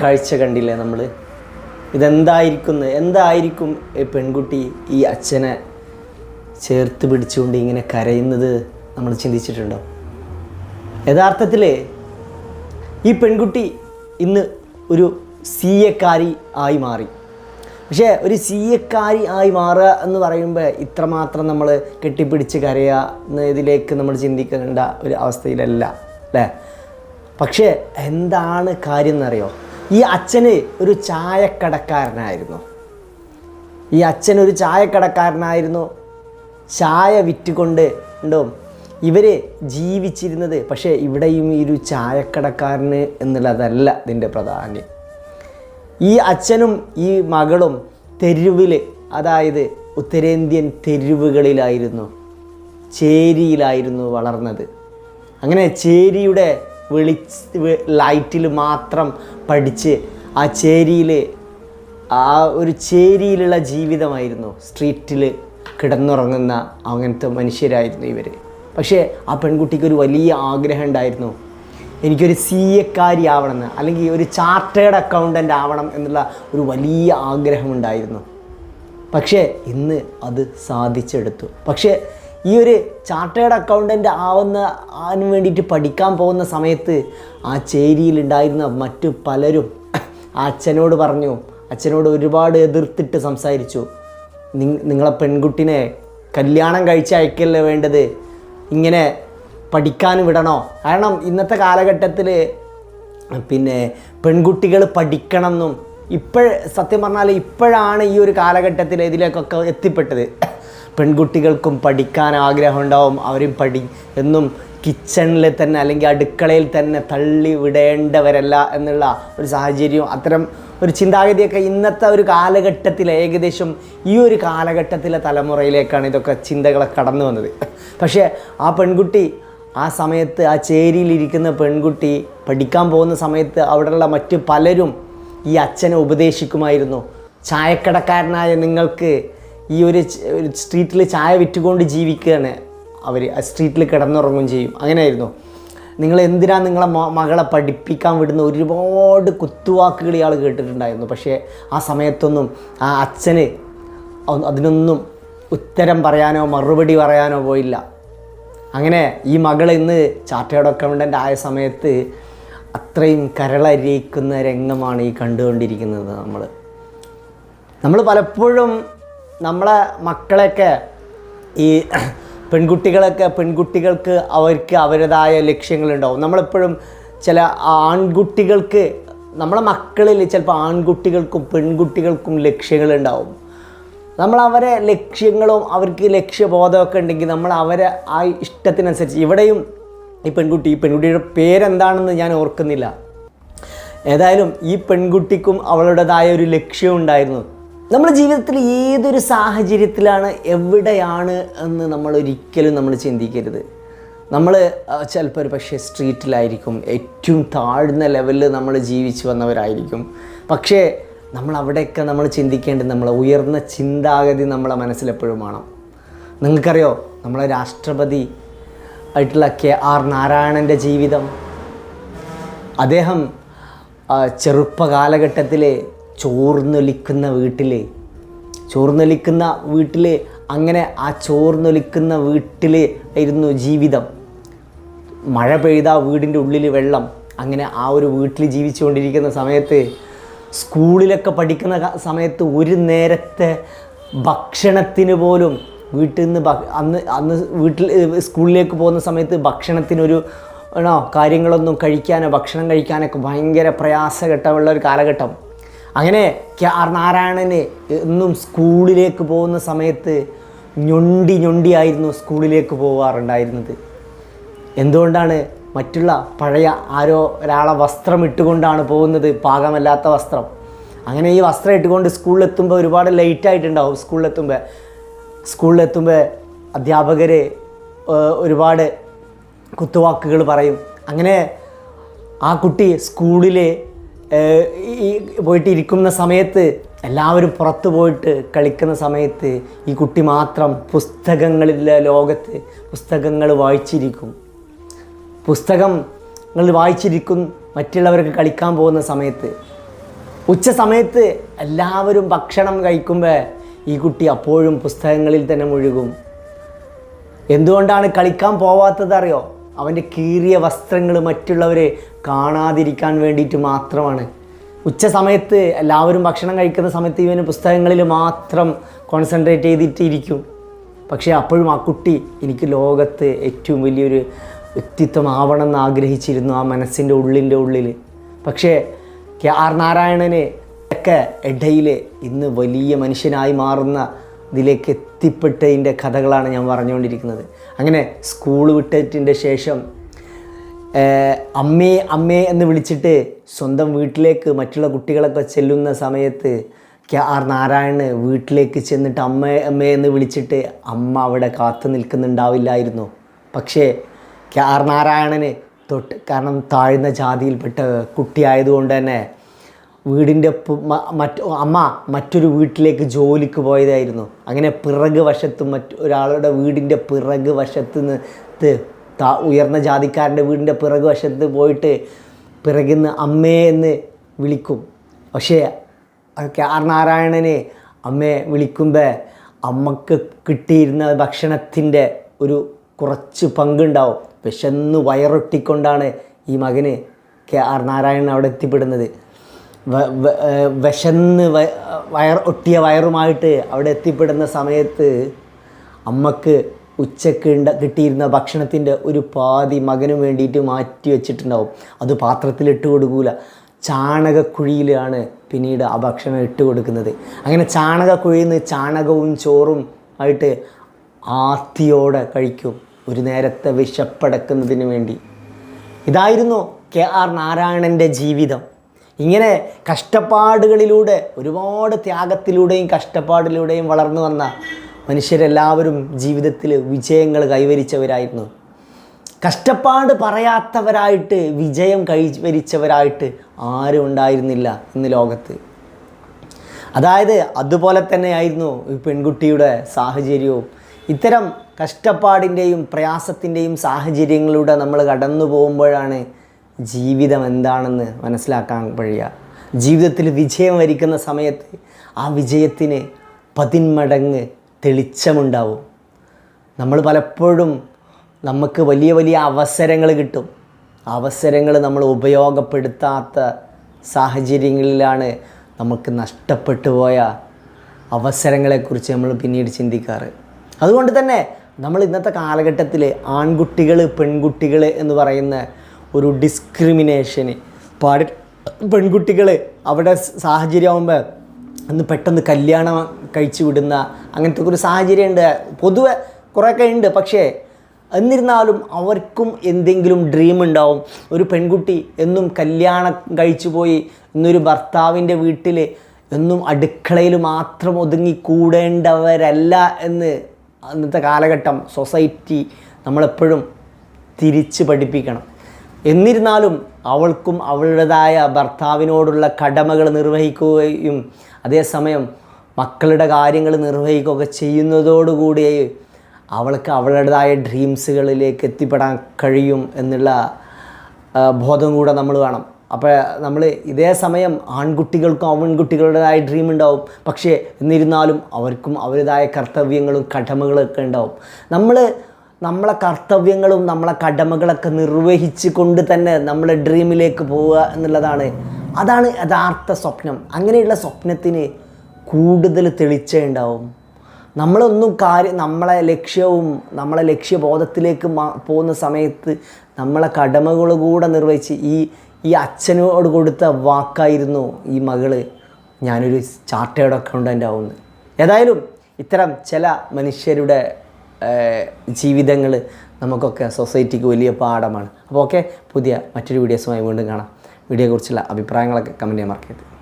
കാഴ്ച കണ്ടില്ലേ നമ്മൾ ഇതെന്തായിരിക്കുന്നു? എന്തായിരിക്കും പെൺകുട്ടി ഈ അച്ഛനെ ചേർത്ത് പിടിച്ചുകൊണ്ട് ഇങ്ങനെ കരയുന്നത് നമ്മൾ ചിന്തിച്ചിട്ടുണ്ടോ? യഥാർത്ഥത്തിൽ ഈ പെൺകുട്ടി ഇന്ന് ഒരു സി എക്കാരി ആയി മാറി. പക്ഷേ ഒരു സി എക്കാരി ആയി മാറുക എന്ന് പറയുമ്പോൾ ഇത്രമാത്രം നമ്മൾ കെട്ടിപ്പിടിച്ച് കരയുക എന്നതിലേക്ക് നമ്മൾ ചിന്തിക്കേണ്ട ഒരു അവസ്ഥയിലല്ല അല്ലേ? പക്ഷേ എന്താണ് കാര്യം എന്നറിയോ? ഈ അച്ഛന് ഒരു ചായക്കടക്കാരനായിരുന്നു. ഈ അച്ഛൻ ഒരു ചായക്കടക്കാരനായിരുന്നു. ചായ വിറ്റുകൊണ്ട് ഉണ്ടോ ഇവർ ജീവിച്ചിരുന്നത് പക്ഷേ ഇവിടെയും ഈ ഒരു ചായക്കടക്കാരന് എന്നുള്ളതല്ല ഇതിന്റെ പ്രാധാന്യം. ഈ അച്ഛനും ഈ മകളും തെരുവിൽ അതായത് ഉത്തരേന്ത്യൻ തെരുവുകളിലായിരുന്നു ചേരിയിലായിരുന്നു വളർന്നത്. അങ്ങനെ ചേരിയുടെ വെളി ലൈറ്റിൽ മാത്രം പഠിച്ച് ആ ചേരിയിൽ ആ ഒരു ചേരിയിലുള്ള ജീവിതമായിരുന്നു സ്ട്രീറ്റിൽ കിടന്നുറങ്ങുന്ന അങ്ങനത്തെ മനുഷ്യരായിരുന്നു ഇവർ പക്ഷേ ആ പെൺകുട്ടിക്ക് ഒരു വലിയ ആഗ്രഹം ഉണ്ടായിരുന്നു. എനിക്കൊരു സി എക്കാരി ആവണമെന്ന് അല്ലെങ്കിൽ ഒരു ചാർട്ടേഡ് അക്കൗണ്ടന്റ് ആവണം എന്നുള്ള ഒരു വലിയ ആഗ്രഹമുണ്ടായിരുന്നു. പക്ഷേ ഇന്ന് അത് സാധിച്ചെടുത്തു. പക്ഷേ ഈ ഒരു ചാർട്ടേഡ് അക്കൗണ്ടന്റ് ആവുന്ന അതിന് വേണ്ടിയിട്ട് പഠിക്കാൻ പോകുന്ന സമയത്ത് ആ ചേരിയിലുണ്ടായിരുന്ന മറ്റു പലരും ആ അച്ഛനോട് പറഞ്ഞു അച്ഛനോട് ഒരുപാട് എതിർത്തിട്ട് സംസാരിച്ചു. നിങ്ങളെ പെൺകുട്ടിനെ കല്യാണം കഴിച്ച് അയക്കല്ലേ വേണ്ടത്? ഇങ്ങനെ പഠിക്കാൻ വിടണോ? കാരണം ഇന്നത്തെ കാലഘട്ടത്തിൽ പിന്നെ പെൺകുട്ടികൾ പഠിക്കണമെന്നും ഇപ്പോൾ സത്യം പറഞ്ഞാൽ ഇപ്പോഴാണ് ഈ ഒരു കാലഘട്ടത്തിൽ ഇതിലേക്കൊക്കെ എത്തിപ്പെട്ടത്. പെൺകുട്ടികൾക്കും പഠിക്കാൻ ആഗ്രഹം ഉണ്ടാവും അവരും പഠി എന്നും കിച്ചണിൽ തന്നെ അല്ലെങ്കിൽ അടുക്കളയിൽ തന്നെ തള്ളി വിടേണ്ടവരല്ല എന്നുള്ള ഒരു സാഹചര്യം അത്തരം ഒരു ചിന്താഗതിയൊക്കെ ഇന്നത്തെ ഒരു കാലഘട്ടത്തിൽ ഏകദേശം ഈ ഒരു കാലഘട്ടത്തിലെ തലമുറയിലേക്കാണ് ഇതൊക്കെ ചിന്തകളൊക്കെ കടന്നു വന്നത്. പക്ഷേ ആ പെൺകുട്ടി ആ സമയത്ത് ആ ചേരിയിലിരിക്കുന്ന പെൺകുട്ടി പഠിക്കാൻ പോകുന്ന സമയത്ത് അവിടെയുള്ള മറ്റ് പലരും ഈ അച്ഛനെ ഉപദേശിക്കുമായിരുന്നു. ചായക്കടക്കാരനായ നിങ്ങൾക്ക് ഈ ഒരു സ്ട്രീറ്റിൽ ചായ വിറ്റുകൊണ്ട് ജീവിക്കുകയാണ് അവർ ആ സ്ട്രീറ്റിൽ കിടന്നുറങ്ങും ചെയ്യും. അങ്ങനെയായിരുന്നു. നിങ്ങൾ എന്തിനാണ് നിങ്ങളെ മകളെ പഠിപ്പിക്കാൻ വിടുന്ന ഒരുപാട് കുത്തുവാക്കുകൾ ഇയാൾ കേട്ടിട്ടുണ്ടായിരുന്നു. പക്ഷേ ആ സമയത്തൊന്നും ആ അച്ഛന് അതിനൊന്നും ഉത്തരം പറയാനോ മറുപടി പറയാനോ പോയില്ല. അങ്ങനെ ഈ മകൾ ഇന്ന് ചാർട്ടേഡ് അക്കൗണ്ടന്റ് ആയ സമയത്ത് അത്രയും കരളരിയിക്കുന്ന രംഗമാണ് ഈ കണ്ടുകൊണ്ടിരിക്കുന്നത് നമ്മൾ നമ്മൾ പലപ്പോഴും നമ്മളെ മക്കളെയൊക്കെ ഈ പെൺകുട്ടികളൊക്കെ പെൺകുട്ടികൾക്ക് അവർക്ക് അവരുടേതായ ലക്ഷ്യങ്ങളുണ്ടാവും. നമ്മളെപ്പോഴും ചില ആൺകുട്ടികൾക്ക് നമ്മളെ മക്കളിൽ ചിലപ്പോൾ ആൺകുട്ടികൾക്കും പെൺകുട്ടികൾക്കും ലക്ഷ്യങ്ങളുണ്ടാവും. നമ്മൾ അവരെ ലക്ഷ്യങ്ങളും അവർക്ക് ലക്ഷ്യബോധമൊക്കെ ഉണ്ടെങ്കിൽ നമ്മൾ അവരെ ആ ഇഷ്ടത്തിനനുസരിച്ച് ഇവിടെയും ഈ പെൺകുട്ടി ഈ പെൺകുട്ടിയുടെ പേരെന്താണെന്ന് ഞാൻ ഓർക്കുന്നില്ല. ഏതായാലും ഈ പെൺകുട്ടിക്കും അവളുടേതായ ഒരു ലക്ഷ്യം ഉണ്ടായിരുന്നു. നമ്മുടെ ജീവിതത്തിൽ ഏതൊരു സാഹചര്യത്തിലാണ് എവിടെയാണ് എന്ന് നമ്മൾ ഒരിക്കലും നമ്മൾ ചിന്തിക്കരുത്. നമ്മൾ ചിലപ്പോൾ ഒരു പക്ഷേ സ്ട്രീറ്റിലായിരിക്കും. ഏറ്റവും താഴ്ന്ന ലെവലിൽ നമ്മൾ ജീവിച്ചു വന്നവരായിരിക്കും. പക്ഷേ നമ്മൾ അവിടെയൊക്കെ നമ്മൾ ചിന്തിക്കേണ്ടത് നമ്മളെ ഉയർന്ന ചിന്താഗതി നമ്മളെ മനസ്സിലെപ്പോഴും വേണം. നിങ്ങൾക്കറിയോ? നമ്മളെ രാഷ്ട്രപതി ആയിട്ടുള്ള കെ ആർ നാരായണന്റെ ജീവിതം. അദ്ദേഹം ചെറുപ്പകാലഘട്ടത്തിൽ ചെറുപ്പ കാലഘട്ടത്തിൽ ചോർന്നൊലിക്കുന്ന വീട്ടിൽ ചോർന്നൊലിക്കുന്ന വീട്ടിൽ അങ്ങനെ ആ ചോർന്നൊലിക്കുന്ന വീട്ടിൽ ആയിരുന്നു ജീവിതം. മഴ പെയ്ത വീടിന്റെ ഉള്ളിൽ വെള്ളം അങ്ങനെ ആ ഒരു വീട്ടിൽ ജീവിച്ചുകൊണ്ടിരിക്കുന്ന സമയത്ത് സ്കൂളിലൊക്കെ പഠിക്കുന്ന സമയത്ത് ഒരു നേരത്തെ ഭക്ഷണത്തിന് പോലും വീട്ടിൽ നിന്ന് അന്ന് അന്ന് വീട്ടിൽ സ്കൂളിലേക്ക് പോകുന്ന സമയത്ത് ഭക്ഷണത്തിനൊരു ആണോ കാര്യങ്ങളൊന്നും കഴിക്കാനോ ഭക്ഷണം കഴിക്കാനൊക്കെ ഭയങ്കര പ്രയാസഘട്ടമുള്ള ഒരു കാലഘട്ടം. അങ്ങനെ കെ ആർ നാരായണന് എന്നും സ്കൂളിലേക്ക് പോകുന്ന സമയത്ത് ഞൊണ്ടി ഞൊണ്ടിയായിരുന്നു സ്കൂളിലേക്ക് പോകാറുണ്ടായിരുന്നത് എന്തുകൊണ്ടാണ് മറ്റുള്ള പഴയ ആരോ ഒരാളെ വസ്ത്രം ഇട്ടുകൊണ്ടാണ് പോകുന്നത് പാകമല്ലാത്ത വസ്ത്രം. അങ്ങനെ ഈ വസ്ത്രം ഇട്ടുകൊണ്ട് സ്കൂളിലെത്തുമ്പോൾ ഒരുപാട് ലേറ്റ് ആയിട്ടുണ്ടാവും സ്കൂളിലെത്തുമ്പോൾ സ്കൂളിലെത്തുമ്പോൾ അധ്യാപകർ ഒരുപാട് കുത്തുവാക്കുകൾ പറയും. അങ്ങനെ ആ കുട്ടി സ്കൂളിൽ ഈ പോയിട്ട് ഇരിക്കുന്ന സമയത്ത് എല്ലാവരും പുറത്തു പോയിട്ട് കളിക്കുന്ന സമയത്ത് ഈ കുട്ടി മാത്രം പുസ്തകങ്ങളിലെ ലോകത്ത് പുസ്തകങ്ങൾ വായിച്ചിരിക്കും. പുസ്തകങ്ങൾ വായിച്ചിരിക്കും മറ്റുള്ളവർക്ക് കളിക്കാൻ പോകുന്ന സമയത്ത്. ഉച്ച സമയത്ത് എല്ലാവരും ഭക്ഷണം കഴിക്കുമ്പോൾ ഈ കുട്ടി അപ്പോഴും പുസ്തകങ്ങളിൽ തന്നെ മുഴുകും. എന്തുകൊണ്ടാണ് കളിക്കാൻ പോവാത്തത് അറിയോ? അവന്റെ കീറിയ വസ്ത്രങ്ങൾ മറ്റുള്ളവരെ കാണാതിരിക്കാൻ വേണ്ടിയിട്ട് മാത്രമാണ്. ഉച്ച സമയത്ത് എല്ലാവരും ഭക്ഷണം കഴിക്കുന്ന സമയത്ത് ഇവന് പുസ്തകങ്ങളിൽ മാത്രം കോൺസെൻട്രേറ്റ് ചെയ്തിട്ടിരിക്കും. പക്ഷേ അപ്പോഴും ആ കുട്ടി എനിക്ക് ലോകത്ത് ഏറ്റവും വലിയൊരു വ്യക്തിത്വം എന്ന് ആഗ്രഹിച്ചിരുന്നു ആ മനസ്സിന്റെ ഉള്ളിന്റെ ഉള്ളിൽ. പക്ഷേ കെ ആർ നാരായണനെ ഒക്കെ ഇടയിൽ ഇന്ന് വലിയ മനുഷ്യനായി മാറുന്ന ഇതിലേക്ക് എത്തിപ്പെട്ടതിന്റെ കഥകളാണ് ഞാൻ പറഞ്ഞുകൊണ്ടിരിക്കുന്നത്. അങ്ങനെ സ്കൂൾ വിട്ടതിന്റെ ശേഷം അമ്മേ അമ്മേ എന്ന് വിളിച്ചിട്ട് സ്വന്തം വീട്ടിലേക്ക് മറ്റുള്ള കുട്ടികളൊക്കെ ചെല്ലുന്ന സമയത്ത് കെ ആർ നാരായണന് വീട്ടിലേക്ക് ചെന്നിട്ട് അമ്മ അമ്മേ എന്ന് വിളിച്ചിട്ട് അമ്മ അവിടെ കാത്തു നിൽക്കുന്നുണ്ടാവില്ലായിരുന്നു. പക്ഷേ കെ ആർ നാരായണന് തൊട്ട് കാരണം താഴ്ന്ന ജാതിയിൽപ്പെട്ട കുട്ടിയായതുകൊണ്ട് തന്നെ വീടിന്റെ മറ്റ് അമ്മ മറ്റൊരു വീട്ടിലേക്ക് ജോലിക്ക് പോയതായിരുന്നു. അങ്ങനെ പിറക് വശത്ത് മറ്റ് ഒരാളുടെ വീടിന്റെ പിറക് വശത്ത് നിന്ന് ഉയർന്ന ജാതിക്കാരന്റെ വീടിന്റെ പിറക് വശത്ത് പോയിട്ട് പിറകിന്ന് അമ്മേ എന്ന് വിളിക്കും. പക്ഷേ കെ ആർ നാരായണനെ അമ്മയെ വിളിക്കുമ്പോൾ അമ്മയ്ക്ക് കിട്ടിയിരുന്ന ഭക്ഷണത്തിന്റെ ഒരു കുറച്ച് പങ്കുണ്ടാവും. വിശന്ന് വയറൊട്ടിക്കൊണ്ടാണ് ഈ മകന് കെ ആർ നാരായണൻ അവിടെ എത്തിപ്പെടുന്നത്. വിശന്ന് വയർ ഒട്ടിയ വയറുമായിട്ട് അവിടെ എത്തിപ്പെടുന്ന സമയത്ത് അമ്മയ്ക്ക് ഉച്ചയ്ക്ക് ഉണ്ട കിട്ടിയിരുന്ന ഭക്ഷണത്തിന്റെ ഒരു പാതി മകന് വേണ്ടിയിട്ട് മാറ്റി വെച്ചിട്ടുണ്ടാവും. അത് പാത്രത്തിലിട്ട് കൊടുക്കൂല. ചാണകക്കുഴിയിലാണ് പിന്നീട് ആ ഭക്ഷണം ഇട്ട് കൊടുക്കുന്നത്. അങ്ങനെ ചാണകക്കുഴിയിൽ നിന്ന് ചാണകവും ചോറും ആയിട്ട് ആർത്തിയോടെ കഴിക്കും. ഒരു നേരത്തെ വിശപ്പടക്കുന്നതിന് വേണ്ടി. ഇതായിരുന്നു കെ ആർ നാരായണന്റെ ജീവിതം. ഇങ്ങനെ കഷ്ടപ്പാടുകളിലൂടെ ഒരുപാട് ത്യാഗത്തിലൂടെയും കഷ്ടപ്പാടിലൂടെയും വളർന്നു വന്ന മനുഷ്യരെല്ലാവരും ജീവിതത്തിൽ വിജയങ്ങൾ കൈവരിച്ചവരായിരുന്നു. കഷ്ടപ്പാട് പറയാത്തവരായിട്ട് വിജയം കൈവരിച്ചവരായിട്ട് ആരും ഉണ്ടായിരുന്നില്ല ഇന്ന് ലോകത്ത്. അതായത് അതുപോലെ തന്നെയായിരുന്നു ഈ പെൺകുട്ടിയുടെ സാഹചര്യവും. ഇത്തരം കഷ്ടപ്പാടിന്റെയും പ്രയാസത്തിന്റെയും സാഹചര്യങ്ങളിലൂടെ നമ്മൾ കടന്നു പോകുമ്പോഴാണ് ജീവിതം എന്താണെന്ന് മനസ്സിലാക്കാൻ കഴിയുക ജീവിതത്തിൽ വിജയം വരിക്കുന്ന സമയത്ത് ആ വിജയത്തിന് പതിന്മടങ്ങ് തെളിച്ചമുണ്ടാവും. നമ്മൾ പലപ്പോഴും നമുക്ക് വലിയ വലിയ അവസരങ്ങൾ കിട്ടും. അവസരങ്ങൾ നമ്മൾ ഉപയോഗപ്പെടുത്താത്ത സാഹചര്യങ്ങളിലാണ് നമുക്ക് നഷ്ടപ്പെട്ടു പോയ അവസരങ്ങളെക്കുറിച്ച് നമ്മൾ പിന്നീട് ചിന്തിക്കാറ്. അതുകൊണ്ട് തന്നെ നമ്മൾ ഇന്നത്തെ കാലഘട്ടത്തിൽ ആൺകുട്ടികൾ പെൺകുട്ടികൾ എന്ന് പറയുന്ന ഒരു ഡിസ്ക്രിമിനേഷന് പാടി പെൺകുട്ടികൾ അവിടെ സാഹചര്യമാകുമ്പോൾ അന്ന് പെട്ടെന്ന് കല്യാണം കഴിച്ചു വിടുന്ന അങ്ങനത്തെ ഒരു സാഹചര്യമുണ്ട്. പൊതുവെ കുറേയൊക്കെ ഉണ്ട്. പക്ഷേ എന്നിരുന്നാലും അവർക്കും എന്തെങ്കിലും ഡ്രീം ഉണ്ടാവും. ഒരു പെൺകുട്ടി എന്നും കല്യാണം കഴിച്ചു പോയി ഇന്നൊരു ഭർത്താവിന്റെ വീട്ടിൽ എന്നും അടുക്കളയിൽ മാത്രം ഒതുങ്ങി കൂടേണ്ടവരല്ല എന്ന് അന്നത്തെ കാലഘട്ടം സൊസൈറ്റി നമ്മളെപ്പോഴും തിരിച്ച് പഠിപ്പിക്കണം. എന്നിരുന്നാലും അവൾക്കും അവളുടേതായ ഭർത്താവിനോടുള്ള കടമകൾ നിർവഹിക്കുകയും അതേസമയം മക്കളുടെ കാര്യങ്ങൾ നിർവഹിക്കുകയൊക്കെ ചെയ്യുന്നതോടുകൂടി അവൾക്ക് അവളുടേതായ ഡ്രീംസുകളിലേക്ക് എത്തിപ്പെടാൻ കഴിയും എന്നുള്ള ബോധം കൂടെ നമ്മൾ വേണം അപ്പോൾ നമ്മൾ ഇതേ സമയം ആൺകുട്ടികൾക്കും ആൺകുട്ടികളുടേതായ ഡ്രീം ഉണ്ടാവും പക്ഷേ എന്നിരുന്നാലും അവർക്കും അവരുടേതായ കർത്തവ്യങ്ങളും കടമകളൊക്കെ ഉണ്ടാവും നമ്മൾ നമ്മളെ കർത്തവ്യങ്ങളും നമ്മളെ കടമകളൊക്കെ നിർവഹിച്ച് കൊണ്ട് തന്നെ നമ്മളെ ഡ്രീമിലേക്ക് പോവുക എന്നുള്ളതാണ്. അതാണ് യഥാർത്ഥ സ്വപ്നം. അങ്ങനെയുള്ള സ്വപ്നത്തിന് കൂടുതൽ തെളിച്ചുണ്ടാവും നമ്മളൊന്നും കാര്യം നമ്മളെ ലക്ഷ്യവും നമ്മളെ ലക്ഷ്യബോധത്തിലേക്ക് പോകുന്ന സമയത്ത് നമ്മളെ കടമകൾ കൂടെ നിർവഹിച്ച് ഈ ഈ അച്ഛനോട് കൊടുത്ത വാക്കായിരുന്നു ഈ മകൾ. ഞാനൊരു ചാർട്ടേഡ് അക്കൗണ്ടന്റ് ആവുന്നു ഏതായാലും ഇത്തരം ചില മനുഷ്യരുടെ ജീവിതങ്ങൾ നമുക്കൊക്കെ സൊസൈറ്റിക്ക് വലിയ പാഠമാണ്. അപ്പോൾ ഓക്കെ പുതിയ മറ്റൊരു വീഡിയോസുമായി വീണ്ടും കാണാം. വീഡിയോയെക്കുറിച്ചുള്ള അഭിപ്രായങ്ങളൊക്കെ കമന്റ് ചെയ്യാൻ മറക്കരുത്